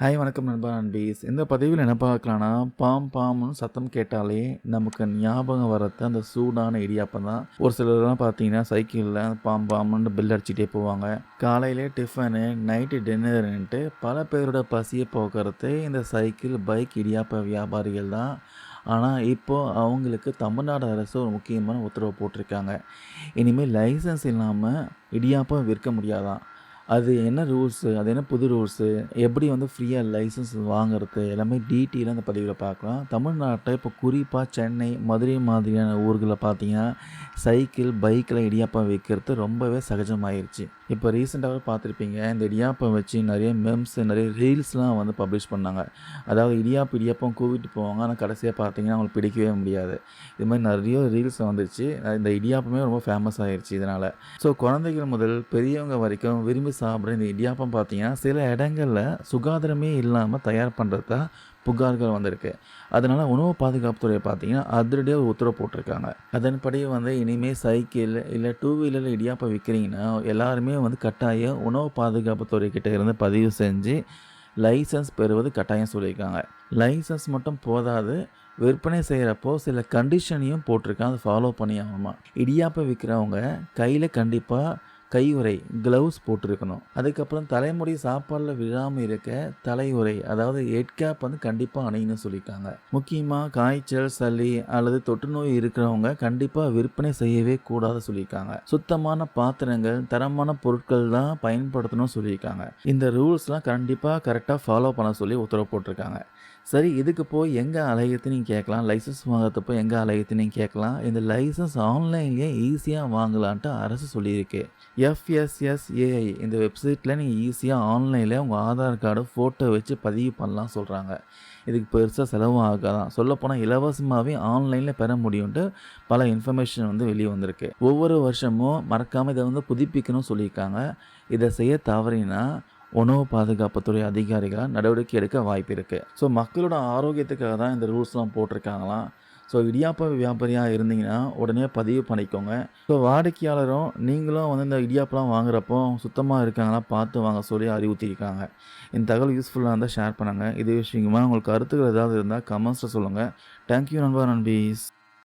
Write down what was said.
Hi வணக்கம் நண்பா நண்பீஸ். இந்த பதிவில் என்ன பார்க்கலான்னா பாம் பாம்னு சத்தம் கேட்டாலே நமக்கு ஞாபகம் வர்றது அந்த சூடான இடியாப்பம் தான். ஒரு சிலர்லாம் பார்த்தீங்கன்னா சைக்கிளில் பாம் பாம்னு பில் அடிச்சுட்டே போவாங்க. காலையிலே டிஃபனு நைட்டு டின்னருன்ட்டு பல பேரோட பசியை போக்குறது இந்த சைக்கிள் பைக் இடியாப்ப வியாபாரிகள் தான். ஆனால் இப்போது அவங்களுக்கு தமிழ்நாடு அரசு ஒரு முக்கியமான உத்தரவு போட்டிருக்காங்க. இனிமேல் லைசன்ஸ் இல்லாமல் இடியாப்பம் விற்க முடியாதான். அது என்ன ரூல்ஸு அது என்ன புது ரூல்ஸு எப்படி வந்து ஃப்ரீயாக லைசன்ஸ் வாங்குறது எல்லாமே டீட்டெயிலாக அந்த பதிவில் பார்க்கலாம். தமிழ்நாட்டை இப்போ குறிப்பாக சென்னை மதுரை மாதிரியான ஊர்களில் பார்த்தீங்கன்னா சைக்கிள் பைக்கில் இடியாப்பம் வைக்கிறது ரொம்பவே சகஜமாயிருச்சு. இப்போ ரீசெண்டாகவே பார்த்துருப்பீங்க இந்த இடியாப்பம் வச்சு நிறைய மெம்ஸ் நிறைய ரீல்ஸ்லாம் வந்து பப்ளிஷ் பண்ணாங்க. அதாவது இடியாப்பம் இடியாப்பம் கூவிட்டு போவாங்க ஆனால் கடைசியாக பார்த்தீங்கன்னா அவங்களுக்கு பிடிக்கவே முடியாது. இது மாதிரி நிறைய ரீல்ஸ் வந்துருச்சு. இந்த இடியாப்பமே ரொம்ப ஃபேமஸ் ஆயிடுச்சு இதனால். ஸோ குழந்தைகள் முதல் பெரியவங்க வரைக்கும் விரும்பி சாப்பிட்ற இந்த இடியாப்பம் பார்த்தீங்கன்னா சில இடங்களில் சுகாதாரமே இல்லாமல் தயார் பண்ணுறதா புகார்கள் வந்திருக்கு. அதனால் உணவு பாதுகாப்புத்துறை பார்த்தீங்கன்னா அதிரடியாக ஒரு உத்தரவு போட்டிருக்காங்க. அதன்படி வந்து இனிமேல் சைக்கிள் இல்லை டூ வீலரில் இடியாப்பம் விற்கிறீங்கன்னா எல்லாருமே வந்து கட்டாயம் உணவு பாதுகாப்புத்துறை கிட்டே இருந்து பதிவு செஞ்சு லைசன்ஸ் பெறுவது கட்டாயம் சொல்லியிருக்காங்க. லைசன்ஸ் மட்டும் போதாது விற்பனை செய்கிறப்போ சில கண்டிஷனையும் போட்டிருக்காங்க. அதை ஃபாலோ பண்ணி ஆகணுமா? இடியாப்பம் விற்கிறவங்க கையில் கண்டிப்பாக கையுறை க்ளவுஸ் போட்டிருக்கணும். அதுக்கப்புறம் தலைமுடி சாப்பாடில் விழாமல் இருக்க தலையுறை அதாவது ஹெட்கேப் வந்து கண்டிப்பாக அணியணும்னு சொல்லியிருக்காங்க. முக்கியமாக காய்ச்சல் சளி அல்லது தொற்று நோய் இருக்கிறவங்க கண்டிப்பாக விற்பனை செய்யவே கூடாது சொல்லியிருக்காங்க. சுத்தமான பாத்திரங்கள் தரமான பொருட்கள் தான் பயன்படுத்தணும்னு சொல்லியிருக்காங்க. இந்த ரூல்ஸ்லாம் கண்டிப்பாக கரெக்டாக ஃபாலோ பண்ண சொல்லி உத்தரவு போட்டிருக்காங்க. சரி இதுக்கு போய் எங்கே அலையத்து நீங்கள் கேட்கலாம் லைசன்ஸ் வாங்குறதப்போ எங்கே அலையத்து நீங்கள் கேட்கலாம்? இந்த லைசன்ஸ் ஆன்லைன்லேயே ஈஸியாக வாங்கலான்ட்டு அரசு சொல்லியிருக்கு. எஃப்எஸ்எஸ்ஏஐ இந்த வெப்சைட்டில் நீங்கள் ஈஸியாக ஆன்லைனில் உங்கள் ஆதார் கார்டு ஃபோட்டோ வச்சு பதிவு பண்ணலாம் சொல்கிறாங்க இதுக்கு பெருசாக செலவும் ஆகாதான் சொல்லப்போனால் இலவசமாகவே ஆன்லைனில் பெற முடியும்ட்டு பல இன்ஃபர்மேஷன் வந்து வெளியே வந்திருக்கு. ஒவ்வொரு வருஷமும் மறக்காமல் இதை வந்து புதுப்பிக்கணும்னு சொல்லியிருக்காங்க. இதை செய்ய தவறினா உணவு பாதுகாப்புத்துறை அதிகாரிகளாக நடவடிக்கை எடுக்க வாய்ப்பு இருக்குது ஸோ மக்களோட ஆரோக்கியத்துக்காக தான் இந்த ரூல்ஸ்லாம் போட்டிருக்காங்களாம். ஸோ இடியாப்ப வியாபாரியாக இருந்தீங்கன்னா உடனே பதிவு பண்ணிக்கோங்க. ஸோ வாடிக்கையாளரும் நீங்களும் வந்து இந்த இடியாப்பெலாம் வாங்குறப்போ சுத்தமாக இருக்காங்களா பார்த்து வாங்க சொல்லி அறிவுறுத்தியிருக்காங்க. இந்த தகவல் யூஸ்ஃபுல்லாக இருந்தால் ஷேர் பண்ணுங்கள் இது விஷயமா உங்களுக்கு கருத்துக்கள் ஏதாவது இருந்தால் கமெண்ட்ஸில் சொல்லுங்கள் தேங்க்யூ நண்பா நண்பீஸ்.